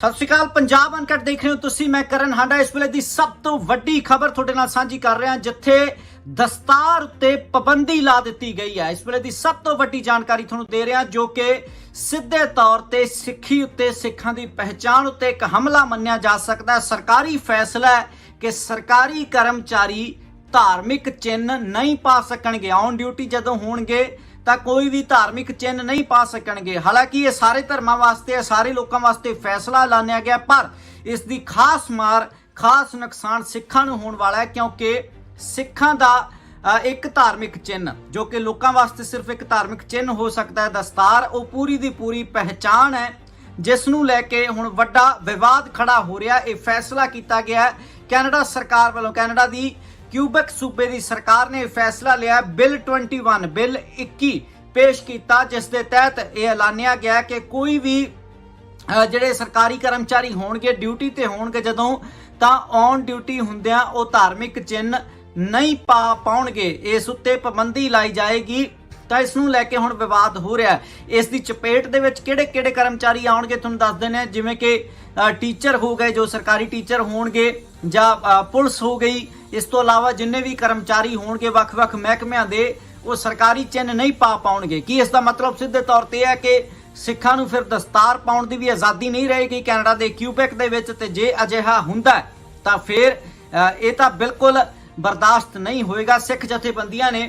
ਸਤਿ ਸ਼੍ਰੀ ਅਕਾਲ, ਪੰਜਾਬ ਅਨਕਟ ਦੇਖ ਰਹੇ ਹੋ ਤੁਸੀਂ, ਮੈਂ ਕਰਨ ਹਾਂਡਾ। ਇਸ ਵੇਲੇ ਦੀ ਸਭ ਤੋਂ ਵੱਡੀ ਖਬਰ ਤੁਹਾਡੇ ਨਾਲ ਸਾਂਝੀ ਕਰ ਰਿਹਾ, ਜਿੱਥੇ ਦਸਤਾਰ ਉੱਤੇ ਪਾਬੰਦੀ ਲਾ ਦਿੱਤੀ ਗਈ ਹੈ। ਇਸ ਵੇਲੇ ਦੀ ਸਭ ਤੋਂ ਵੱਡੀ ਜਾਣਕਾਰੀ ਤੁਹਾਨੂੰ ਦੇ ਰਿਹਾ, ਜੋ ਕਿ ਸਿੱਧੇ ਤੌਰ ਤੇ ਸਿੱਖੀ ਉੱਤੇ, ਸਿੱਖਾਂ ਦੀ ਪਹਿਚਾਣ ਉੱਤੇ ਇੱਕ ਹਮਲਾ ਮੰਨਿਆ ਜਾ ਸਕਦਾ ਹੈ। ਸਰਕਾਰੀ ਫੈਸਲਾ ਹੈ ਕਿ ਸਰਕਾਰੀ ਕਰਮਚਾਰੀ ਧਾਰਮਿਕ ਚਿੰਨ੍ਹ ਨਹੀਂ ਪਾ ਸਕਣਗੇ। ਔਨ ਡਿਊਟੀ ਜਦੋਂ ਹੋਣਗੇ ਤਾਂ ਕੋਈ ਵੀ ਧਾਰਮਿਕ ਚਿੰਨ੍ਹ ਨਹੀਂ ਪਾ ਸਕਣਗੇ। ਹਾਲਾਂਕਿ ਇਹ ਸਾਰੇ ਧਰਮਾਂ ਵਾਸਤੇ ਸਾਰੇ ਲੋਕਾਂ ਵਾਸਤੇ ਫੈਸਲਾ ਐਲਾਨਿਆ ਗਿਆ, ਪਰ ਇਸ ਦੀ ਖਾਸ ਮਾਰ, ਖਾਸ ਨੁਕਸਾਨ ਸਿੱਖਾਂ ਨੂੰ ਹੋਣ ਵਾਲਾ ਹੈ, ਕਿਉਂਕਿ ਸਿੱਖਾਂ ਦਾ ਇੱਕ ਧਾਰਮਿਕ ਚਿੰਨ੍ਹ, ਜੋ ਕਿ ਲੋਕਾਂ ਵਾਸਤੇ ਸਿਰਫ ਇੱਕ ਧਾਰਮਿਕ ਚਿੰਨ੍ਹ ਹੋ ਸਕਦਾ ਹੈ, ਦਸਤਾਰ, ਉਹ ਪੂਰੀ ਦੀ ਪੂਰੀ ਪਹਿਚਾਣ ਹੈ, ਜਿਸ ਨੂੰ ਲੈ ਕੇ ਹੁਣ ਵੱਡਾ ਵਿਵਾਦ ਖੜਾ ਹੋ ਰਿਹਾ। ਇਹ ਫੈਸਲਾ ਕੀਤਾ ਗਿਆ ਹੈ। ਕੈਨੇਡਾ ਸਰਕਾਰ ਵੱਲੋਂ, ਕੈਨੇਡਾ ਦੀ ਕਿਊਬਕ ਸੂਬੇ ਦੀ ਸਰਕਾਰ ਨੇ ਫੈਸਲਾ ਲਿਆ ਹੈ। ਬਿੱਲ 21 ਬਿੱਲ 21 ਪੇਸ਼ ਕੀਤਾ, ਜਿਸ ਦੇ ਤਹਿਤ ਇਹ ਐਲਾਨਿਆ ਗਿਆ ਕਿ ਕੋਈ ਵੀ ਜਿਹੜੇ ਸਰਕਾਰੀ ਕਰਮਚਾਰੀ ਹੋਣਗੇ, ਡਿਊਟੀ ਤੇ ਹੋਣਗੇ, ਜਦੋਂ ਤਾਂ ਔਨ ਡਿਊਟੀ ਹੁੰਦਿਆਂ ਉਹ ਧਾਰਮਿਕ ਚਿੰਨ੍ਹ ਨਹੀਂ ਪਾ ਪਾਉਣਗੇ। ਇਸ ਉੱਤੇ ਪਾਬੰਦੀ ਲਾਈ ਜਾਏਗੀ। ਤਾਂ ਇਸ ਨੂੰ ਲੈ ਕੇ ਹੁਣ ਵਿਵਾਦ ਹੋ ਰਿਹਾ ਇਸ ਦੀ ਚਪੇਟ ਦੇ ਵਿੱਚ ਕਿਹੜੇ ਕਿਹੜੇ ਕਰਮਚਾਰੀ ਆਉਣਗੇ, ਤੁਹਾਨੂੰ ਦੱਸ ਦਿੰਦੇ ਜਿਵੇਂ ਕਿ ਟੀਚਰ ਹੋ ਗਏ, ਜੋ ਸਰਕਾਰੀ ਟੀਚਰ ਹੋਣਗੇ ਜਾਂ ਪੁਲਿਸ ਹੋ ਗਈ ਇਸ ਤੋਂ ਇਲਾਵਾ ਜਿੰਨੇ ਵੀ ਕਰਮਚਾਰੀ ਹੋਣਗੇ ਵੱਖ-ਵੱਖ ਮਹਿਕਮਿਆਂ ਦੇ, ਉਹ ਸਰਕਾਰੀ ਚਿੰਨ੍ਹ ਨਹੀਂ ਪਾ ਪਾਉਣਗੇ। ਕੀ ਇਸ ਦਾ ਮਤਲਬ ਸਿੱਧੇ ਤੌਰ ਤੇ ਹੈ ਕਿ ਸਿੱਖਾਂ ਨੂੰ ਫਿਰ ਦਸਤਾਰ ਪਾਉਣ ਦੀ ਵੀ ਆਜ਼ਾਦੀ ਨਹੀਂ ਰਹੇਗੀ ਕੈਨੇਡਾ ਦੇ ਕਿਊਬੈਕ ਦੇ ਵਿੱਚ ਤੇ ਜੇ ਅਜਿਹਾ ਹੁੰਦਾ ਤਾਂ ਫਿਰ ਇਹ ਤਾਂ ਬਿਲਕੁਲ ਬਰਦਾਸ਼ਤ ਨਹੀਂ ਹੋਏਗਾ। ਸਿੱਖ ਜਥੇਬੰਦੀਆਂ ਨੇ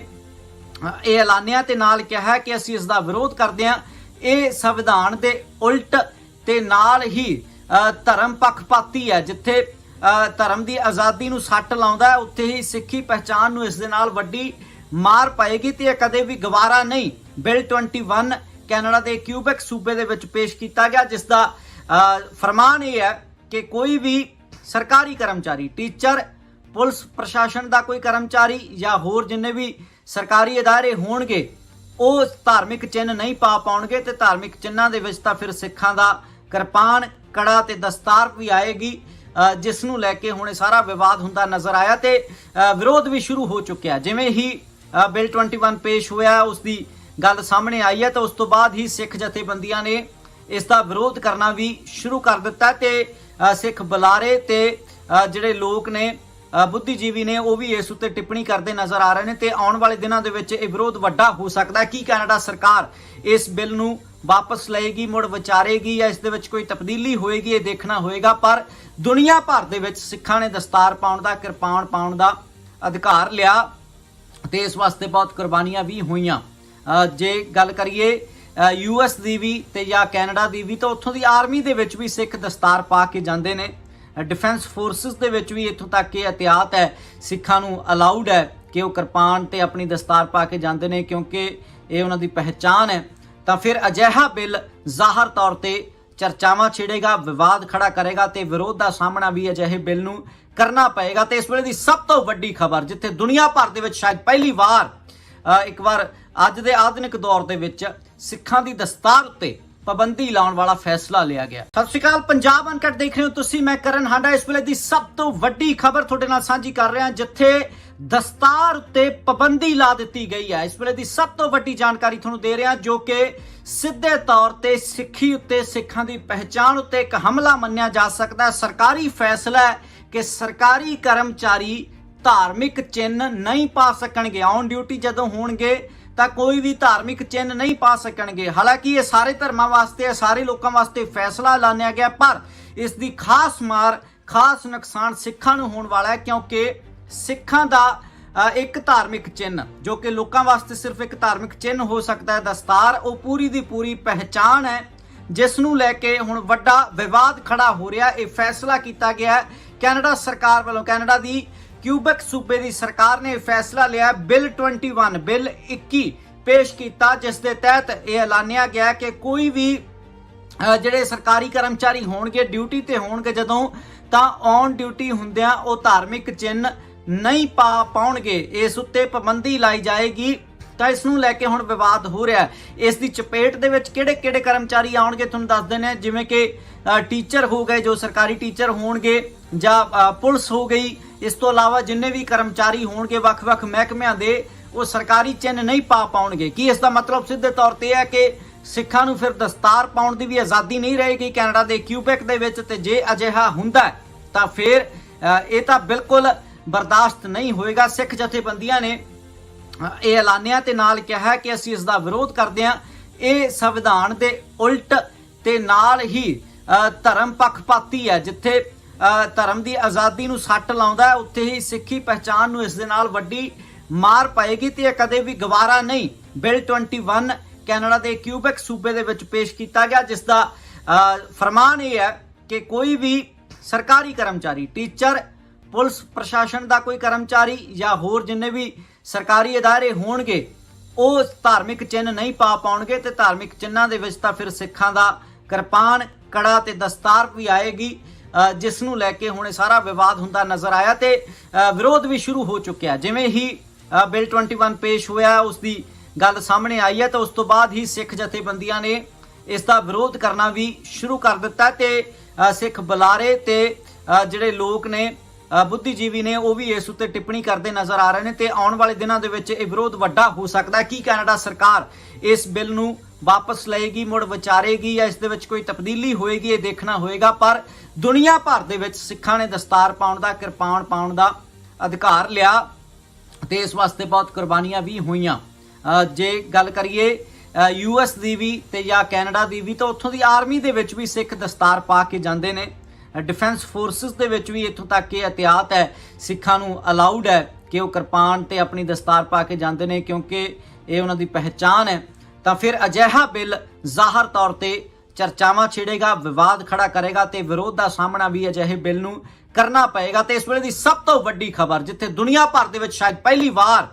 ਇਹ ਐਲਾਨਿਆ ਤੇ ਨਾਲ ਕਿਹਾ ਕਿ ਅਸੀਂ ਇਸ ਦਾ ਵਿਰੋਧ ਕਰਦੇ ਹਾਂ। ਇਹ ਸੰਵਿਧਾਨ ਦੇ ਉਲਟ ਤੇ ਨਾਲ ਹੀ ਧਰਮ ਪੱਖਪਾਤੀ ਹੈ, ਜਿੱਥੇ ਧਰਮ ਦੀ ਆਜ਼ਾਦੀ ਨੂੰ ਸੱਟ ਲਾਉਂਦਾ ਹੈ ਉੱਥੇ ਹੀ ਸਿੱਖੀ ਪਹਿਚਾਨ ਨੂੰ ਇਸ ਦੇ ਨਾਲ ਵੱਡੀ ਮਾਰ ਪਾਏਗੀ ਤੇ ਇਹ ਕਦੇ ਵੀ ਗਵਾਰਾ ਨਹੀਂ ਬਿੱਲ 21 ਕੈਨੇਡਾ ਦੇ ਕਿਊਬੈਕ ਸੂਬੇ ਦੇ ਵਿੱਚ ਪੇਸ਼ ਕੀਤਾ ਗਿਆ ਜਿਸ ਦਾ ਅ, ਫਰਮਾਨ ਇਹ ਹੈ ਕਿ ਕੋਈ ਵੀ ਸਰਕਾਰੀ ਕਰਮਚਾਰੀ ਟੀਚਰ ਪੁਲਿਸ ਪ੍ਰਸ਼ਾਸਨ ਦਾ ਕੋਈ ਕਰਮਚਾਰੀ ਜਾਂ ਹੋਰ ਜਿੰਨੇ ਵੀ ਸਰਕਾਰੀ ادارے ਹੋਣਗੇ ਉਹ ਧਾਰਮਿਕ ਚਿੰਨ੍ਹ ਨਹੀਂ ਪਾ ਪਾਉਣਗੇ ਤੇ ਧਾਰਮਿਕ ਚਿੰਨ੍ਹਾਂ ਦੇ ਵਿੱਚ ਤਾਂ ਫਿਰ ਸਿੱਖਾਂ ਦਾ ਕਿਰਪਾਨ ਕੜਾ ਤੇ ਦਸਤਾਰ ਵੀ ਆਏਗੀ ਅ, ਜਿਸ ਨੂੰ ਲੈ ਕੇ ਹੁਣ ਇਹ ਸਾਰਾ ਵਿਵਾਦ ਹੁੰਦਾ ਨਜ਼ਰ ਆਇਆ ਤੇ ਵਿਰੋਧ ਵੀ ਸ਼ੁਰੂ ਹੋ ਚੁੱਕਿਆ। ਜਿਵੇਂ ਹੀ ਅ, ਬਿੱਲ 21 ਪੇਸ਼ ਹੋਇਆ ਉਸ ਦੀ ਗੱਲ ਸਾਹਮਣੇ ਆਈ ਹੈ ਤਾਂ ਉਸ ਤੋਂ ਬਾਅਦ ਹੀ ਸਿੱਖ ਜਥੇਬੰਦੀਆਂ ਨੇ ਇਸ ਦਾ ਵਿਰੋਧ ਕਰਨਾ ਵੀ ਸ਼ੁਰੂ ਕਰ ਦਿੱਤਾ ਤੇ ਸਿੱਖ ਬੁਲਾਰੇ ਤੇ ਜਿਹੜੇ ਲੋਕ ਨੇ ਬੁੱਧੀਜੀਵੀ ਨੇ ਉਹ ਵੀ ਇਸ ਉੱਤੇ ਟਿੱਪਣੀ ਕਰਦੇ ਨਜ਼ਰ ਆ ਰਹੇ ਨੇ ਤੇ ਆਉਣ ਵਾਲੇ ਦਿਨਾਂ ਦੇ ਵਿੱਚ ਇਹ ਵਿਰੋਧ ਵੱਡਾ ਹੋ ਸਕਦਾ ਹੈ। ਕੀ ਕੈਨੇਡਾ ਸਰਕਾਰ ਇਸ ਬਿੱਲ ਨੂੰ ਵਾਪਸ ਲਏਗੀ, ਮੁੜ ਵਿਚਾਰੇਗੀ ਜਾਂ ਇਸ ਦੇ ਵਿੱਚ ਕੋਈ ਤਬਦੀਲੀ ਹੋਏਗੀ, ਇਹ ਦੇਖਣਾ ਹੋਏਗਾ। ਪਰ ਦੁਨੀਆ ਭਰ ਦੇ ਵਿੱਚ ਸਿੱਖਾਂ ਨੇ ਦਸਤਾਰ ਪਾਉਣ ਦਾ, ਕਿਰਪਾਨ ਪਾਉਣ ਦਾ ਅਧਿਕਾਰ ਲਿਆ ਤੇ ਇਸ ਵਾਸਤੇ ਬਹੁਤ ਕੁਰਬਾਨੀਆਂ ਵੀ ਹੋਈਆਂ। ਜੇ ਗੱਲ ਕਰੀਏ ਯੂਐਸ ਦੀ ਵੀ ਤੇ ਜਾਂ ਕੈਨੇਡਾ ਦੀ ਵੀ, ਤਾਂ ਉੱਥੋਂ ਦੀ ਆਰਮੀ ਦੇ ਵਿੱਚ ਵੀ ਸਿੱਖ ਦਸਤਾਰ ਪਾ ਕੇ ਜਾਂਦੇ ਨੇ। ਡਿਫੈਂਸ ਫੋਰਸਸ ਦੇ ਵਿੱਚ ਵੀ ਇੱਥੋਂ ਤੱਕ ਇਹ ਇਤਿਆਤ ਹੈ, ਸਿੱਖਾਂ ਨੂੰ ਅਲਾਉਡ ਹੈ ਕਿ ਉਹ ਕਿਰਪਾਨ ਤੇ ਆਪਣੀ ਦਸਤਾਰ ਪਾ ਕੇ ਜਾਂਦੇ ਨੇ, ਕਿਉਂਕਿ ਇਹ ਉਹਨਾਂ ਦੀ ਪਹਿਚਾਨ ਹੈ। ਤਾਂ ਫਿਰ ਅਜਿਹਾ ਬਿੱਲ ਜ਼ਾਹਰ ਤੌਰ ਤੇ ਚਰਚਾਵਾਂ ਛੇੜੇਗਾ, ਵਿਵਾਦ ਖੜਾ ਕਰੇਗਾ ਤੇ ਵਿਰੋਧ ਦਾ ਸਾਹਮਣਾ ਵੀ ਅਜਿਹੇ ਬਿੱਲ ਨੂੰ ਕਰਨਾ ਪਏਗਾ। ਤੇ ਇਸ ਵੇਲੇ ਦੀ ਸਭ ਤੋਂ ਵੱਡੀ ਖਬਰ, ਜਿੱਥੇ ਦੁਨੀਆ ਭਰ ਦੇ ਵਿੱਚ ਸ਼ਾਇਦ ਪਹਿਲੀ ਵਾਰ ਇੱਕ ਵਾਰ ਅੱਜ ਦੇ ਆਧੁਨਿਕ ਦੌਰ ਦੇ ਵਿੱਚ ਸਿੱਖਾਂ ਦੀ ਦਸਤਾਰ ਉੱਤੇ ਪਾਬੰਦੀ ਲਾਉਣ ਵਾਲਾ ਫੈਸਲਾ ਲਿਆ ਗਿਆ। ਸਤਿ ਸ਼੍ਰੀ ਅਕਾਲ, ਪੰਜਾਬ ਅਨਕਟ ਦੇਖ ਰਹੇ ਹੋ ਤੁਸੀਂ। ਮੈਂ ਕਰਨ ਹਾਂਡਾ। ਇਸ ਵੇਲੇ ਦੀ ਸਭ ਤੋਂ ਵੱਡੀ ਖਬਰ ਤੁਹਾਡੇ ਨਾਲ ਸਾਂਝੀ ਕਰ ਰਿਹਾ ਜਿੱਥੇ ਦਸਤਾਰ ਉੱਤੇ ਪਾਬੰਦੀ ਲਾ ਦਿੱਤੀ ਗਈ ਹੈ। ਇਸ ਵੇਲੇ ਦੀ ਸਭ ਤੋਂ ਵੱਡੀ ਜਾਣਕਾਰੀ ਤੁਹਾਨੂੰ ਦੇ ਰਿਹਾ ਜੋ ਕਿ ਸਿੱਧੇ ਤੌਰ ਤੇ ਸਿੱਖੀ ਉੱਤੇ, ਸਿੱਖਾਂ ਦੀ ਪਹਿਚਾਣ ਉੱਤੇ ਇੱਕ ਹਮਲਾ ਮੰਨਿਆ ਜਾ ਸਕਦਾ ਹੈ। ਸਰਕਾਰੀ ਫੈਸਲਾ ਹੈ ਕਿ ਸਰਕਾਰੀ ਕਰਮਚਾਰੀ ਧਾਰਮਿਕ ਚਿੰਨ੍ਹ ਨਹੀਂ ਪਾ ਸਕਣਗੇ। ਔਨ ਡਿਊਟੀ ਜਦੋਂ ਹੋਣਗੇ ਤਾਂ ਕੋਈ ਵੀ ਧਾਰਮਿਕ ਚਿੰਨ੍ਹ ਨਹੀਂ ਪਾ ਸਕਣਗੇ। ਹਾਲਾਂਕਿ ਇਹ ਸਾਰੇ ਧਰਮਾਂ ਵਾਸਤੇ ਸਾਰੇ ਲੋਕਾਂ ਵਾਸਤੇ ਫੈਸਲਾ ਐਲਾਨਿਆ ਗਿਆ, ਪਰ ਇਸ ਦੀ ਖਾਸ ਮਾਰ, ਖਾਸ ਨੁਕਸਾਨ ਸਿੱਖਾਂ ਨੂੰ ਹੋਣ ਵਾਲਾ ਹੈ, ਕਿਉਂਕਿ ਸਿੱਖਾਂ ਦਾ ਇੱਕ ਧਾਰਮਿਕ ਚਿੰਨ੍ਹ ਜੋ ਕਿ ਲੋਕਾਂ ਵਾਸਤੇ ਸਿਰਫ ਇੱਕ ਧਾਰਮਿਕ ਚਿੰਨ੍ਹ ਹੋ ਸਕਦਾ ਹੈ, ਦਸਤਾਰ, ਉਹ ਪੂਰੀ ਦੀ ਪੂਰੀ ਪਹਿਚਾਣ ਹੈ, ਜਿਸ ਨੂੰ ਲੈ ਕੇ ਹੁਣ ਵੱਡਾ ਵਿਵਾਦ ਖੜਾ ਹੋ ਰਿਹਾ। ਇਹ ਫੈਸਲਾ ਕੀਤਾ ਗਿਆ ਹੈ। ਕੈਨੇਡਾ ਸਰਕਾਰ ਵੱਲੋਂ, ਕੈਨੇਡਾ ਦੀ ਕਿਊਬਕ ਸੂਬੇ ਦੀ ਸਰਕਾਰ ਨੇ ਫੈਸਲਾ ਲਿਆ ਹੈ। ਬਿੱਲ 21 ਬਿੱਲ 21 ਪੇਸ਼ ਕੀਤਾ, ਜਿਸ ਦੇ ਤਹਿਤ ਇਹ ਐਲਾਨਿਆ ਗਿਆ ਕਿ ਕੋਈ ਵੀ ਜਿਹੜੇ ਸਰਕਾਰੀ ਕਰਮਚਾਰੀ ਹੋਣਗੇ, ਡਿਊਟੀ ਤੇ ਹੋਣਗੇ, ਜਦੋਂ ਤਾਂ ਔਨ ਡਿਊਟੀ ਹੁੰਦਿਆਂ ਉਹ ਧਾਰਮਿਕ ਚਿੰਨ੍ਹ ਨਹੀਂ ਪਾ ਪਾਉਣਗੇ ਇਸ ਉੱਤੇ ਪਾਬੰਦੀ ਲਾਈ ਜਾਏਗੀ ਤਾਂ ਇਸ ਨੂੰ ਲੈ ਕੇ ਹੁਣ ਵਿਵਾਦ ਹੋ ਰਿਹਾ ਇਸ ਦੀ ਚਪੇਟ ਦੇ ਵਿੱਚ ਕਿਹੜੇ ਕਿਹੜੇ ਕਰਮਚਾਰੀ ਆਉਣਗੇ ਤੁਹਾਨੂੰ ਦੱਸ ਦਿੰਦੇ ਜਿਵੇਂ ਕਿ ਟੀਚਰ ਹੋ ਗਏ, ਜੋ ਸਰਕਾਰੀ ਟੀਚਰ ਹੋਣਗੇ ਜਾਂ ਪੁਲਿਸ ਹੋ ਗਈ। ਇਸ ਤੋਂ ਇਲਾਵਾ ਜਿੰਨੇ ਵੀ ਕਰਮਚਾਰੀ ਹੋਣਗੇ ਵੱਖ-ਵੱਖ ਮਹਿਕਮਿਆਂ ਦੇ, ਉਹ ਸਰਕਾਰੀ ਚਿੰਨ੍ਹ ਨਹੀਂ ਪਾ ਪਾਉਣਗੇ। ਕੀ ਇਸ ਦਾ ਮਤਲਬ ਸਿੱਧੇ ਤੌਰ ਤੇ ਹੈ ਕਿ ਸਿੱਖਾਂ ਨੂੰ ਫਿਰ ਦਸਤਾਰ ਪਾਉਣ ਦੀ ਵੀ ਆਜ਼ਾਦੀ ਨਹੀਂ ਰਹੇਗੀ ਕੈਨੇਡਾ ਦੇ ਕਿਊਬੈਕ ਦੇ ਵਿੱਚ ਤੇ ਜੇ ਅਜਿਹਾ ਹੁੰਦਾ ਤਾਂ ਫਿਰ ਇਹ ਤਾਂ ਬਿਲਕੁਲ ਬਰਦਾਸ਼ਤ ਨਹੀਂ ਹੋਏਗਾ ਸਿੱਖ ਜਥੇਬੰਦੀਆਂ ਨੇ। ਇਹ ਐਲਾਨਿਆ ਤੇ ਨਾਲ ਕਿਹਾ ਕਿ ਅਸੀਂ ਇਸ ਦਾ ਵਿਰੋਧ ਕਰਦੇ ਹਾਂ। ਇਹ ਸੰਵਿਧਾਨ ਦੇ ਉਲਟ ਤੇ ਨਾਲ ਹੀ ਧਰਮ ਪੱਖਪਾਤੀ ਹੈ, ਜਿੱਥੇ ਧਰਮ ਦੀ ਆਜ਼ਾਦੀ ਨੂੰ ਸੱਟ ਲਾਉਂਦਾ ਹੈ, ਉੱਥੇ ਹੀ ਸਿੱਖੀ ਪਹਿਚਾਨ ਨੂੰ ਇਸ ਦੇ ਨਾਲ ਵੱਡੀ ਮਾਰ ਪਾਏਗੀ ਤੇ ਇਹ ਕਦੇ ਵੀ ਗਵਾਰਾ ਨਹੀਂ। ਬਿਲ 21 ਕੈਨੇਡਾ ਦੇ ਕਿਊਬੈਕ ਸੂਬੇ ਦੇ ਵਿੱਚ ਪੇਸ਼ ਕੀਤਾ ਗਿਆ, ਜਿਸ ਦਾ ਫਰਮਾਨ ਇਹ ਹੈ ਕਿ ਕੋਈ ਵੀ ਸਰਕਾਰੀ ਕਰਮਚਾਰੀ, ਟੀਚਰ, ਪੁਲਿਸ ਪ੍ਰਸ਼ਾਸਨ ਦਾ ਕੋਈ ਕਰਮਚਾਰੀ ਜਾਂ ਹੋਰ ਜਿੰਨੇ ਵੀ ਸਰਕਾਰੀ ادارے ਹੋਣਗੇ ਉਹ ਧਾਰਮਿਕ ਚਿੰਨ੍ਹ ਨਹੀਂ ਪਾ ਪਾਉਣਗੇ ਤੇ ਧਾਰਮਿਕ ਚਿੰਨ੍ਹਾਂ ਦੇ ਵਿੱਚ ਤਾਂ ਫਿਰ ਸਿੱਖਾਂ ਦਾ ਕਿਰਪਾਨ ਕੜਾ ਤੇ ਦਸਤਾਰ ਵੀ ਆਏਗੀ ਅ, ਜਿਸ ਨੂੰ ਲੈ ਕੇ ਹੁਣ ਇਹ ਸਾਰਾ ਵਿਵਾਦ ਹੁੰਦਾ ਨਜ਼ਰ ਆਇਆ ਤੇ ਅ, ਵਿਰੋਧ ਵੀ ਸ਼ੁਰੂ ਹੋ ਚੁੱਕਿਆ ਜਿਵੇਂ ਹੀ ਅ, ਬਿਲ 21 ਪੇਸ਼ ਹੋਇਆ ਉਸ ਦੀ ਗੱਲ ਸਾਹਮਣੇ ਆਈ ਹੈ ਤਾਂ ਉਸ ਤੋਂ ਬਾਅਦ ਹੀ ਸਿੱਖ ਜਥੇਬੰਦੀਆਂ ਨੇ ਇਸ ਦਾ ਵਿਰੋਧ ਕਰਨਾ ਵੀ ਸ਼ੁਰੂ ਕਰ ਦਿੱਤਾ ਤੇ ਅ, ਸਿੱਖ ਬੁਲਾਰੇ ਤੇ ਅ, ਜਿਹੜੇ ਲੋਕ ਨੇ ਅ, ਬੁੱਧੀਜੀਵੀ ਨੇ ਉਹ ਵੀ ਇਸ ਉੱਤੇ ਟਿੱਪਣੀ ਕਰਦੇ ਨਜ਼ਰ ਆ ਰਹੇ ਨੇ ਤੇ ਆਉਣ ਵਾਲੇ ਦਿਨਾਂ ਦੇ ਵਿੱਚ ਇਹ ਵਿਰੋਧ ਵੱਡਾ ਹੋ ਸਕਦਾ ਹੈ। ਕੀ ਕੈਨੇਡਾ ਸਰਕਾਰ ਇਸ ਬਿੱਲ ਨੂੰ ਵਾਪਸ ਲਏਗੀ, ਮੁੜ ਵਿਚਾਰੇਗੀ ਜਾਂ ਇਸ ਦੇ ਵਿੱਚ ਕੋਈ ਤਬਦੀਲੀ ਹੋਏਗੀ, ਇਹ ਦੇਖਣਾ ਹੋਏਗਾ, ਪਰ ਦੁਨੀਆ ਭਰ ਦੇ ਵਿੱਚ ਸਿੱਖਾਂ ਨੇ ਦਸਤਾਰ ਪਾਉਣ ਦਾ, ਕਿਰਪਾਨ ਪਾਉਣ ਦਾ ਅਧਿਕਾਰ ਲਿਆ ਤੇ ਇਸ ਵਾਸਤੇ ਬਹੁਤ ਕੁਰਬਾਨੀਆਂ ਵੀ ਹੋਈਆਂ। ਜੇ ਗੱਲ ਕਰੀਏ ਯੂਐਸ ਦੀ ਵੀ ਤੇ ਜਾਂ ਕੈਨੇਡਾ ਦੀ ਵੀ, ਤਾਂ ਉੱਥੋਂ ਦੀ ਆਰਮੀ ਦੇ ਵਿੱਚ ਵੀ ਸਿੱਖ ਦਸਤਾਰ ਪਾ ਕੇ ਜਾਂਦੇ ਨੇ। ਡਿਫੈਂਸ ਫੋਰਸਸ ਦੇ ਵਿੱਚ ਵੀ ਇੱਥੋਂ ਤੱਕ ਇਹ ਇਤਿਆਤ ਹੈ, ਸਿੱਖਾਂ ਨੂੰ ਅਲਾਉਡ ਹੈ ਕਿ ਉਹ ਕਿਰਪਾਨ ਤੇ ਆਪਣੀ ਦਸਤਾਰ ਪਾ ਕੇ ਜਾਂਦੇ ਨੇ ਕਿਉਂਕਿ ਇਹ ਉਹਨਾਂ ਦੀ ਪਹਿਚਾਨ ਹੈ। ਤਾਂ ਫਿਰ ਅਜਿਹਾ ਬਿੱਲ ਜ਼ਾਹਰ ਤੌਰ ਤੇ ਚਰਚਾਵਾਂ ਛੇੜੇਗਾ, ਵਿਵਾਦ ਖੜਾ ਕਰੇਗਾ ਤੇ ਵਿਰੋਧ ਦਾ ਸਾਹਮਣਾ ਵੀ ਅਜਿਹੇ ਬਿੱਲ ਨੂੰ ਕਰਨਾ ਪਏਗਾ। ਤੇ ਇਸ ਵੇਲੇ ਦੀ ਸਭ ਤੋਂ ਵੱਡੀ ਖਬਰ, ਜਿੱਥੇ ਦੁਨੀਆ ਭਰ ਦੇ ਵਿੱਚ ਸ਼ਾਇਦ ਪਹਿਲੀ ਵਾਰ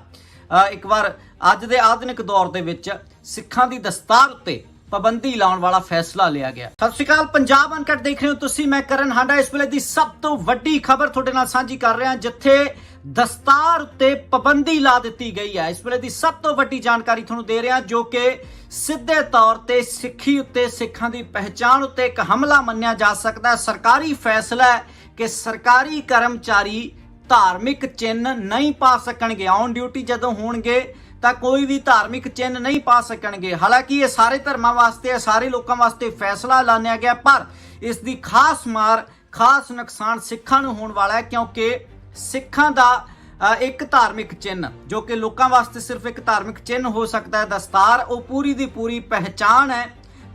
ਇੱਕ ਵਾਰ ਅੱਜ ਦੇ ਆਧੁਨਿਕ ਦੌਰ ਦੇ ਵਿੱਚ ਸਿੱਖਾਂ ਦੀ ਦਸਤਾਰ ਉੱਤੇ ਪਾਬੰਦੀ ਲਾਉਣ ਵਾਲਾ ਫੈਸਲਾ ਲਿਆ ਗਿਆ। ਸਤਿ ਸ਼੍ਰੀ ਅਕਾਲ, ਪੰਜਾਬ ਅਨਕਟ ਦੇਖ ਰਹੇ ਹੋ ਤੁਸੀਂ, ਮੈਂ ਕਰਨ ਹਾਂਡਾ। ਇਸ ਵੇਲੇ ਦੀ ਸਭ ਤੋਂ ਵੱਡੀ ਖਬਰ ਤੁਹਾਡੇ ਨਾਲ ਸਾਂਝੀ ਕਰ ਰਿਹਾ, ਜਿੱਥੇ ਦਸਤਾਰ ਉੱਤੇ ਪਾਬੰਦੀ ਲਾ ਦਿੱਤੀ ਗਈ ਹੈ। ਇਸ ਵੇਲੇ ਦੀ ਸਭ ਤੋਂ ਵੱਡੀ ਜਾਣਕਾਰੀ ਤੁਹਾਨੂੰ ਦੇ ਰਿਹਾ, ਜੋ ਕਿ ਸਿੱਧੇ ਤੌਰ ਤੇ ਸਿੱਖੀ ਉੱਤੇ, ਸਿੱਖਾਂ ਦੀ ਪਹਿਚਾਣ ਉੱਤੇ ਇੱਕ ਹਮਲਾ ਮੰਨਿਆ ਜਾ ਸਕਦਾ ਹੈ। ਸਰਕਾਰੀ ਫੈਸਲਾ ਹੈ ਕਿ ਸਰਕਾਰੀ ਕਰਮਚਾਰੀ ਧਾਰਮਿਕ ਚਿੰਨ੍ਹ ਨਹੀਂ ਪਾ ਸਕਣਗੇ। ਔਨ ਡਿਊਟੀ ਜਦੋਂ ਹੋਣਗੇ ਤਾਂ ਕੋਈ ਵੀ ਧਾਰਮਿਕ ਚਿੰਨ੍ਹ ਨਹੀਂ ਪਾ ਸਕਣਗੇ। ਹਾਲਾਂਕਿ ਇਹ ਸਾਰੇ ਧਰਮਾਂ ਵਾਸਤੇ ਸਾਰੇ ਲੋਕਾਂ ਵਾਸਤੇ ਫੈਸਲਾ ਐਲਾਨਿਆ ਗਿਆ, ਪਰ ਇਸ ਦੀ ਖਾਸ ਮਾਰ, ਖਾਸ ਨੁਕਸਾਨ ਸਿੱਖਾਂ ਨੂੰ ਹੋਣ ਵਾਲਾ ਹੈ, ਕਿਉਂਕਿ ਸਿੱਖਾਂ ਦਾ ਇੱਕ ਧਾਰਮਿਕ ਚਿੰਨ੍ਹ, ਜੋ ਕਿ ਲੋਕਾਂ ਵਾਸਤੇ ਸਿਰਫ ਇੱਕ ਧਾਰਮਿਕ ਚਿੰਨ੍ਹ ਹੋ ਸਕਦਾ ਹੈ, ਦਸਤਾਰ, ਉਹ ਪੂਰੀ ਦੀ ਪੂਰੀ ਪਹਿਚਾਨ ਹੈ,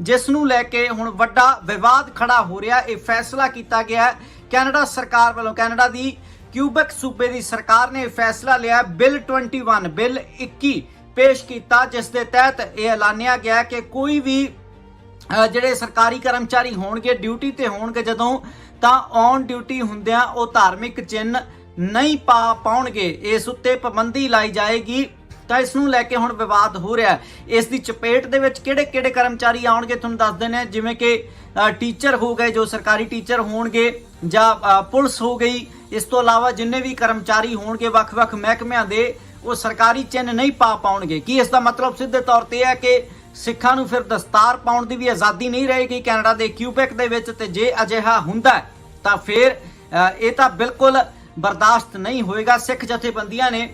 ਜਿਸ ਨੂੰ ਲੈ ਕੇ ਹੁਣ ਵੱਡਾ ਵਿਵਾਦ ਖੜਾ ਹੋ ਰਿਹਾ। ਇਹ ਫੈਸਲਾ ਕੀਤਾ ਗਿਆ ਹੈ। ਕੈਨੇਡਾ ਸਰਕਾਰ ਵੱਲੋਂ, ਕੈਨੇਡਾ ਦੀ ਕਿਊਬਕ ਸੂਬੇ ਦੀ ਸਰਕਾਰ ਨੇ ਫੈਸਲਾ ਲਿਆ ਹੈ। ਬਿੱਲ 21 ਬਿੱਲ 21 ਪੇਸ਼ ਕੀਤਾ, ਜਿਸ ਦੇ ਤਹਿਤ ਇਹ ਐਲਾਨਿਆ ਗਿਆ ਕਿ ਕੋਈ ਵੀ ਜਿਹੜੇ ਸਰਕਾਰੀ ਕਰਮਚਾਰੀ ਹੋਣਗੇ, ਡਿਊਟੀ ਤੇ ਹੋਣਗੇ ਜਦੋਂ, ਤਾਂ ਔਨ ਡਿਊਟੀ ਹੁੰਦਿਆਂ ਉਹ ਧਾਰਮਿਕ ਚਿੰਨ੍ਹ ਨਹੀਂ ਪਾ ਪਾਉਣਗੇ ਇਸ ਉੱਤੇ ਪਾਬੰਦੀ ਲਾਈ ਜਾਏਗੀ, ਤਾਂ ਇਸ ਨੂੰ ਲੈ ਕੇ ਹੁਣ ਵਿਵਾਦ ਹੋ ਰਿਹਾ ਇਸ ਦੀ ਚਪੇਟ ਦੇ ਵਿੱਚ ਕਿਹੜੇ ਕਿਹੜੇ ਕਰਮਚਾਰੀ ਆਉਣਗੇ, ਤੁਹਾਨੂੰ ਦੱਸ ਦਿੰਦੇ ਹਾਂ, ਜਿਵੇਂ ਕਿ ਟੀਚਰ ਹੋ ਗਏ, ਜੋ ਸਰਕਾਰੀ ਟੀਚਰ ਹੋਣਗੇ ਜਾਂ ਪੁਲਿਸ ਹੋ ਗਈ, ਇਸ ਤੋਂ ਇਲਾਵਾ ਜਿੰਨੇ ਵੀ ਕਰਮਚਾਰੀ ਹੋਣਗੇ ਵੱਖ-ਵੱਖ ਮਹਿਕਮਿਆਂ ਦੇ, ਉਹ ਸਰਕਾਰੀ ਚਿੰਨ੍ਹ ਨਹੀਂ ਪਾ ਪਾਉਣਗੇ। ਕੀ ਇਸ ਦਾ ਮਤਲਬ ਸਿੱਧੇ ਤੌਰ ਤੇ ਹੈ ਕਿ ਸਿੱਖਾਂ ਨੂੰ ਫਿਰ ਦਸਤਾਰ ਪਾਉਣ ਦੀ ਵੀ ਆਜ਼ਾਦੀ ਨਹੀਂ ਰਹੇਗੀ ਕੈਨੇਡਾ ਦੇ ਕਿਊਬੈਕ ਦੇ ਵਿੱਚ ਤੇ ਜੇ ਅਜਿਹਾ ਹੁੰਦਾ ਤਾਂ ਫਿਰ ਇਹ ਤਾਂ ਬਿਲਕੁਲ ਬਰਦਾਸ਼ਤ ਨਹੀਂ ਹੋਏਗਾ। ਸਿੱਖ ਜਥੇਬੰਦੀਆਂ ਨੇ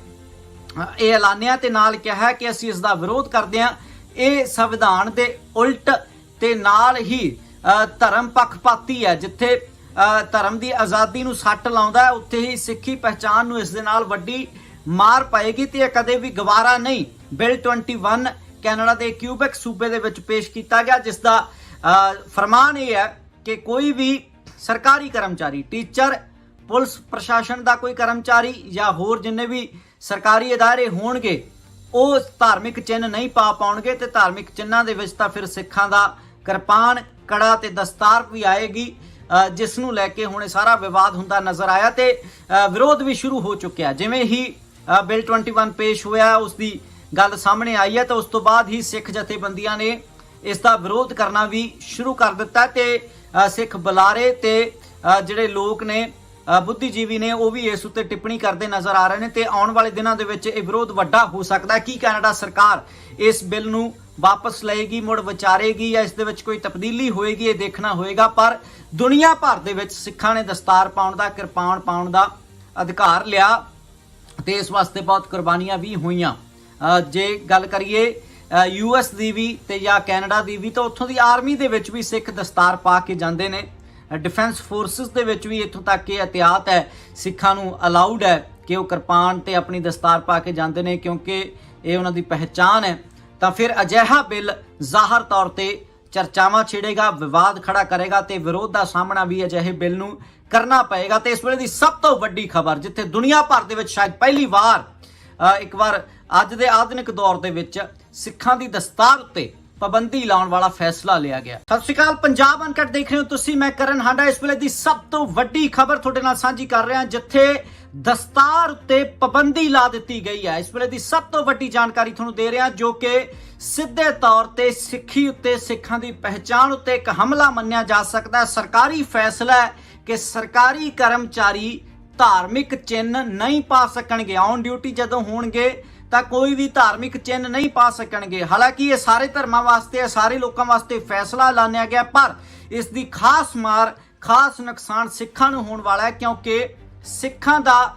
ਇਹ ਐਲਾਨਿਆ ਤੇ ਨਾਲ ਕਿਹਾ ਕਿ ਅਸੀਂ ਇਸ ਦਾ ਵਿਰੋਧ ਕਰਦੇ ਹਾਂ। ਇਹ ਸੰਵਿਧਾਨ ਦੇ ਉਲਟ ਤੇ ਨਾਲ ਹੀ ਧਰਮ ਪੱਖਪਾਤੀ ਹੈ ਜਿੱਥੇ ਅ, ਧਰਮ ਦੀ ਆਜ਼ਾਦੀ ਨੂੰ ਸੱਟ ਲਾਉਂਦਾ ਹੈ ਉੱਥੇ ਹੀ ਸਿੱਖੀ ਪਹਿਚਾਨ ਨੂੰ ਇਸ ਦੇ ਨਾਲ ਵੱਡੀ ਮਾਰ ਪਾਏਗੀ ਤੇ ਇਹ ਕਦੇ ਵੀ ਗਵਾਰਾ ਨਹੀਂ ਬਿਲ 21 ਕੈਨੇਡਾ ਦੇ ਕਿਊਬੈਕ ਸੂਬੇ ਦੇ ਵਿੱਚ ਪੇਸ਼ ਕੀਤਾ ਗਿਆ ਜਿਸ ਦਾ ਅ, ਫਰਮਾਨ ਇਹ ਹੈ ਕਿ ਕੋਈ ਵੀ ਸਰਕਾਰੀ ਕਰਮਚਾਰੀ ਟੀਚਰ ਪੁਲਿਸ ਪ੍ਰਸ਼ਾਸਨ ਦਾ ਕੋਈ ਕਰਮਚਾਰੀ ਜਾਂ ਹੋਰ ਜਿੰਨੇ ਵੀ ਸਰਕਾਰੀ ادارے ਹੋਣਗੇ ਉਹ ਧਾਰਮਿਕ ਚਿੰਨ੍ਹ ਨਹੀਂ ਪਾ ਪਾਉਣਗੇ ਤੇ ਧਾਰਮਿਕ ਚਿੰਨ੍ਹਾਂ ਦੇ ਵਿੱਚ ਤਾਂ ਫਿਰ ਸਿੱਖਾਂ ਦਾ ਕਿਰਪਾਨ, ਕੜਾ ਤੇ ਦਸਤਾਰ ਵੀ ਆਏਗੀ ਜਿਸ ਨੂੰ ਲੈ ਕੇ ਹੁਣ ਇਹ ਸਾਰਾ ਵਿਵਾਦ ਹੁੰਦਾ ਨਜ਼ਰ ਆਇਆ ਤੇ ਵਿਰੋਧ ਵੀ ਸ਼ੁਰੂ ਹੋ ਚੁੱਕਿਆ। ਜਿਵੇਂ ਹੀ ਬਿੱਲ ਬਿਲ 21 ਪੇਸ਼ ਹੋਇਆ ਉਸ ਦੀ ਗੱਲ ਸਾਹਮਣੇ ਆਈ ਹੈ ਤਾਂ ਉਸ ਤੋਂ ਬਾਅਦ ਹੀ ਸਿੱਖ ਜਥੇਬੰਦੀਆਂ ਨੇ ਇਸ ਦਾ ਵਿਰੋਧ ਕਰਨਾ ਵੀ ਸ਼ੁਰੂ ਕਰ ਦਿੱਤਾ ਤੇ ਸਿੱਖ ਬੁਲਾਰੇ ਤੇ ਜਿਹੜੇ ਲੋਕ ਨੇ ਬੁੱਧੀਜੀਵੀ ਨੇ, ਉਹ ਵੀ ਇਸ ਉੱਤੇ ਟਿੱਪਣੀ ਕਰਦੇ ਨਜ਼ਰ ਆ ਰਹੇ ਨੇ ਤੇ ਆਉਣ ਵਾਲੇ ਦਿਨਾਂ ਦੇ ਵਿੱਚ ਇਹ ਵਿਰੋਧ ਵੱਡਾ ਹੋ ਸਕਦਾ ਕੀ ਕੈਨੇਡਾ ਸਰਕਾਰ ਇਸ ਬਿੱਲ ਨੂੰ ਵਾਪਸ ਲਏਗੀ, ਮੁੜ ਵਿਚਾਰੇਗੀ ਜਾਂ ਇਸ ਦੇ ਵਿੱਚ ਕੋਈ ਤਬਦੀਲੀ ਹੋਏਗੀ, ਇਹ ਦੇਖਣਾ ਹੋਏਗਾ। ਪਰ ਦੁਨੀਆ ਭਰ ਦੇ ਵਿੱਚ ਸਿੱਖਾਂ ਨੇ ਦਸਤਾਰ ਪਾਉਣ ਦਾ, ਕਿਰਪਾਨ ਪਾਉਣ ਦਾ ਅਧਿਕਾਰ ਲਿਆ ਤੇ ਇਸ ਵਾਸਤੇ ਬਹੁਤ ਕੁਰਬਾਨੀਆਂ ਵੀ ਹੋਈਆਂ। ਜੇ ਗੱਲ ਕਰੀਏ ਯੂਐਸ ਦੀ ਵੀ ਤੇ ਜਾਂ ਕੈਨੇਡਾ ਦੀ ਵੀ, ਤਾਂ ਉੱਥੋਂ ਦੀ ਆਰਮੀ ਦੇ ਵਿੱਚ ਵੀ ਸਿੱਖ ਦਸਤਾਰ ਪਾ ਕੇ ਜਾਂਦੇ ਨੇ। ਡਿਫੈਂਸ ਫੋਰਸਸ ਦੇ ਵਿੱਚ ਵੀ ਇੱਥੋਂ ਤੱਕ ਇਹ ਇਤਿਆਤ ਹੈ, ਸਿੱਖਾਂ ਨੂੰ ਅਲਾਉਡ ਹੈ ਕਿ ਉਹ ਕਿਰਪਾਨ ਤੇ ਆਪਣੀ ਦਸਤਾਰ ਪਾ ਕੇ ਜਾਂਦੇ ਨੇ, ਕਿਉਂਕਿ ਇਹ ਉਹਨਾਂ ਦੀ ਪਹਿਚਾਨ ਹੈ। ਤਾਂ ਫਿਰ ਅਜਿਹਾ ਬਿੱਲ ਜ਼ਾਹਰ ਤੌਰ ਤੇ ਚਰਚਾਵਾਂ ਛੇੜੇਗਾ, ਵਿਵਾਦ ਖੜਾ ਕਰੇਗਾ ਤੇ ਵਿਰੋਧ ਦਾ ਸਾਹਮਣਾ ਵੀ ਅਜਿਹੇ ਬਿੱਲ ਨੂੰ ਕਰਨਾ ਪਏਗਾ ਤੇ ਇਸ ਵੇਲੇ ਦੀ ਸਭ ਤੋਂ ਵੱਡੀ ਖਬਰ ਜਿੱਥੇ ਦੁਨੀਆ ਭਰ ਦੇ ਵਿੱਚ ਸ਼ਾਇਦ ਪਹਿਲੀ ਵਾਰ ਇੱਕ ਵਾਰ ਅੱਜ ਦੇ ਆਧੁਨਿਕ ਦੌਰ ਦੇ ਵਿੱਚ ਸਿੱਖਾਂ ਦੀ ਦਸਤਾਰ ਉੱਤੇ ਪਾਬੰਦੀ ਲਾਉਣ ਵਾਲਾ ਫੈਸਲਾ ਲਿਆ ਗਿਆ। ਸਤਿ ਸ਼੍ਰੀ ਅਕਾਲ, ਪੰਜਾਬ ਅਨਕਟ ਦੇਖ ਰਹੇ ਹੋ ਤੁਸੀਂ, ਮੈਂ ਕਰਨ ਹਾਂਡਾ। ਇਸ ਵੇਲੇ ਦੀ ਸਭ ਤੋਂ ਵੱਡੀ ਖਬਰ ਤੁਹਾਡੇ ਨਾਲ ਸਾਂਝੀ ਕਰ ਰਿਹਾ, ਜਿੱਥੇ ਦਸਤਾਰ ਉੱਤੇ ਪਾਬੰਦੀ ਲਾ ਦਿੱਤੀ ਗਈ ਹੈ। ਇਸ ਵੇਲੇ ਦੀ ਸਭ ਤੋਂ ਵੱਡੀ ਜਾਣਕਾਰੀ ਤੁਹਾਨੂੰ ਦੇ ਰਿਹਾ, ਜੋ ਕਿ ਸਿੱਧੇ ਤੌਰ ਤੇ ਸਿੱਖੀ ਉੱਤੇ, ਸਿੱਖਾਂ ਦੀ ਪਹਿਚਾਣ ਉੱਤੇ ਇੱਕ ਹਮਲਾ ਮੰਨਿਆ ਜਾ ਸਕਦਾ ਹੈ। ਸਰਕਾਰੀ ਫੈਸਲਾ ਹੈ ਕਿ ਸਰਕਾਰੀ ਕਰਮਚਾਰੀ ਧਾਰਮਿਕ ਚਿੰਨ੍ਹ ਨਹੀਂ ਪਾ ਸਕਣਗੇ। ਔਨ ਡਿਊਟੀ ਜਦੋਂ ਹੋਣਗੇ ਤਾਂ ਕੋਈ ਵੀ ਧਾਰਮਿਕ ਚਿੰਨ੍ਹ ਨਹੀਂ ਪਾ ਸਕਣਗੇ। ਹਾਲਾਂਕਿ ਇਹ ਸਾਰੇ ਧਰਮਾਂ ਵਾਸਤੇ ਸਾਰੇ ਲੋਕਾਂ ਵਾਸਤੇ ਫੈਸਲਾ ਐਲਾਨਿਆ ਗਿਆ, ਪਰ ਇਸ ਦੀ ਖਾਸ ਮਾਰ, ਖਾਸ ਨੁਕਸਾਨ ਸਿੱਖਾਂ ਨੂੰ ਹੋਣ ਵਾਲਾ ਹੈ, ਕਿਉਂਕਿ ਸਿੱਖਾਂ ਦਾ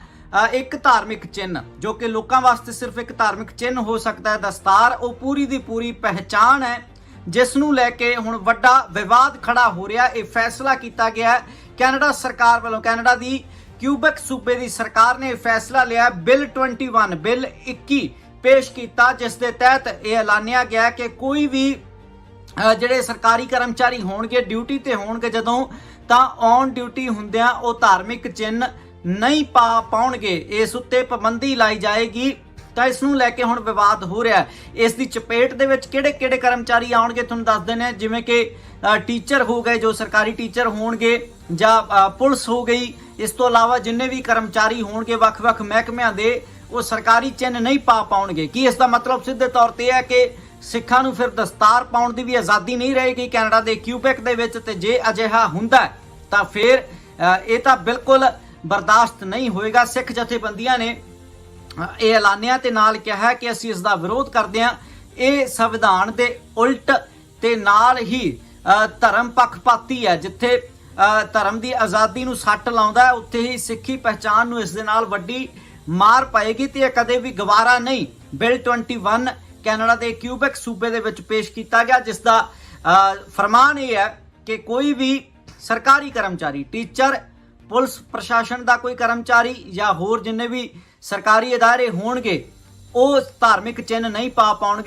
ਇੱਕ ਧਾਰਮਿਕ ਚਿੰਨ੍ਹ, ਜੋ ਕਿ ਲੋਕਾਂ ਵਾਸਤੇ ਸਿਰਫ ਇੱਕ ਧਾਰਮਿਕ ਚਿੰਨ੍ਹ ਹੋ ਸਕਦਾ ਹੈ, ਦਸਤਾਰ, ਉਹ ਪੂਰੀ ਦੀ ਪੂਰੀ ਪਹਿਚਾਣ ਹੈ, ਜਿਸ ਨੂੰ ਲੈ ਕੇ ਹੁਣ ਵੱਡਾ ਵਿਵਾਦ ਖੜਾ ਹੋ ਰਿਹਾ। ਇਹ ਫੈਸਲਾ ਕੀਤਾ ਗਿਆ ਕੈਨੇਡਾ ਸਰਕਾਰ ਵੱਲੋਂ, ਕੈਨੇਡਾ ਦੀ ਕਿਊਬਕ ਸੂਬੇ ਦੀ ਸਰਕਾਰ ਨੇ ਇਹ ਫੈਸਲਾ ਲਿਆ ਹੈ। ਬਿੱਲ 21 ਬਿੱਲ 21 ਪੇਸ਼ ਕੀਤਾ, ਜਿਸ ਦੇ ਤਹਿਤ ਇਹ ਐਲਾਨਿਆ ਗਿਆ ਕਿ ਕੋਈ ਵੀ ਜਿਹੜੇ ਸਰਕਾਰੀ ਕਰਮਚਾਰੀ ਹੋਣਗੇ, ਡਿਊਟੀ ਤੇ ਹੋਣਗੇ, ਜਦੋਂ ਤਾਂ ਔਨ ਡਿਊਟੀ ਹੁੰਦਿਆਂ ਉਹ ਧਾਰਮਿਕ ਚਿੰਨ੍ਹ ਨਹੀਂ ਪਾ ਪਾਉਣਗੇ। ਇਸ ਉੱਤੇ ਪਾਬੰਦੀ ਲਾਈ ਜਾਏਗੀ। ਤਾਂ ਇਸ ਨੂੰ ਲੈ ਕੇ ਹੁਣ ਵਿਵਾਦ ਹੋ ਰਿਹਾ ਇਸ ਦੀ ਚਪੇਟ ਦੇ ਵਿੱਚ ਕਿਹੜੇ ਕਿਹੜੇ ਕਰਮਚਾਰੀ ਆਉਣਗੇ, ਤੁਹਾਨੂੰ ਦੱਸ ਦਿੰਦੇ ਜਿਵੇਂ ਕਿ ਟੀਚਰ ਹੋ ਗਏ, ਜੋ ਸਰਕਾਰੀ ਟੀਚਰ ਹੋਣਗੇ ਜਾਂ ਪੁਲਿਸ ਹੋ ਗਈ ਇਸ ਤੋਂ ਇਲਾਵਾ ਜਿੰਨੇ ਵੀ ਕਰਮਚਾਰੀ ਹੋਣਗੇ ਵੱਖ-ਵੱਖ ਮਹਿਕਮਿਆਂ ਦੇ, ਉਹ ਸਰਕਾਰੀ ਚਿੰਨ੍ਹ ਨਹੀਂ ਪਾ ਪਾਉਣਗੇ। ਕੀ ਇਸ ਦਾ ਮਤਲਬ ਸਿੱਧੇ ਤੌਰ ਤੇ ਹੈ ਕਿ ਸਿੱਖਾਂ ਨੂੰ ਫਿਰ ਦਸਤਾਰ ਪਾਉਣ ਦੀ ਵੀ ਆਜ਼ਾਦੀ ਨਹੀਂ ਰਹੇਗੀ ਕੈਨੇਡਾ ਦੇ ਕਿਊਬੈਕ ਦੇ ਵਿੱਚ ਤੇ ਜੇ ਅਜਿਹਾ ਹੁੰਦਾ ਤਾਂ ਫਿਰ ਇਹ ਤਾਂ ਬਿਲਕੁਲ ਬਰਦਾਸ਼ਤ ਨਹੀਂ ਹੋਏਗਾ। ਸਿੱਖ ਜਥੇਬੰਦੀਆਂ ਨੇ ਇਹ ਐਲਾਨਿਆ ਤੇ ਨਾਲ ਕਿਹਾ ਕਿ ਅਸੀਂ ਇਸ ਦਾ ਵਿਰੋਧ ਕਰਦੇ ਹਾਂ। ਇਹ ਸੰਵਿਧਾਨ ਦੇ ਉਲਟ ਤੇ ਨਾਲ ਹੀ ਧਰਮ ਪੱਖਪਾਤੀ ਹੈ, ਜਿੱਥੇ ਧਰਮ ਦੀ ਆਜ਼ਾਦੀ ਨੂੰ ਸੱਟ ਲਾਉਂਦਾ ਹੈ ਉੱਥੇ ਹੀ ਸਿੱਖੀ ਪਹਿਚਾਨ ਨੂੰ ਇਸ ਦੇ ਨਾਲ ਵੱਡੀ ਮਾਰ ਪਾਏਗੀ ਤੇ ਇਹ ਕਦੇ ਵੀ ਗਵਾਰਾ ਨਹੀਂ ਬਿੱਲ 21 ਕੈਨੇਡਾ ਦੇ ਕਿਊਬੈਕ ਸੂਬੇ ਦੇ ਵਿੱਚ ਪੇਸ਼ ਕੀਤਾ ਗਿਆ ਜਿਸ ਦਾ ਅ, ਫਰਮਾਨ ਇਹ ਹੈ ਕਿ ਕੋਈ ਵੀ ਸਰਕਾਰੀ ਕਰਮਚਾਰੀ ਟੀਚਰ ਪੁਲਿਸ ਪ੍ਰਸ਼ਾਸਨ ਦਾ ਕੋਈ ਕਰਮਚਾਰੀ ਜਾਂ ਹੋਰ ਜਿੰਨੇ ਵੀ ਸਰਕਾਰੀ ادارے ਹੋਣਗੇ ਉਹ ਧਾਰਮਿਕ ਚਿੰਨ੍ਹ ਨਹੀਂ ਪਾ ਪਾਉਣਗੇ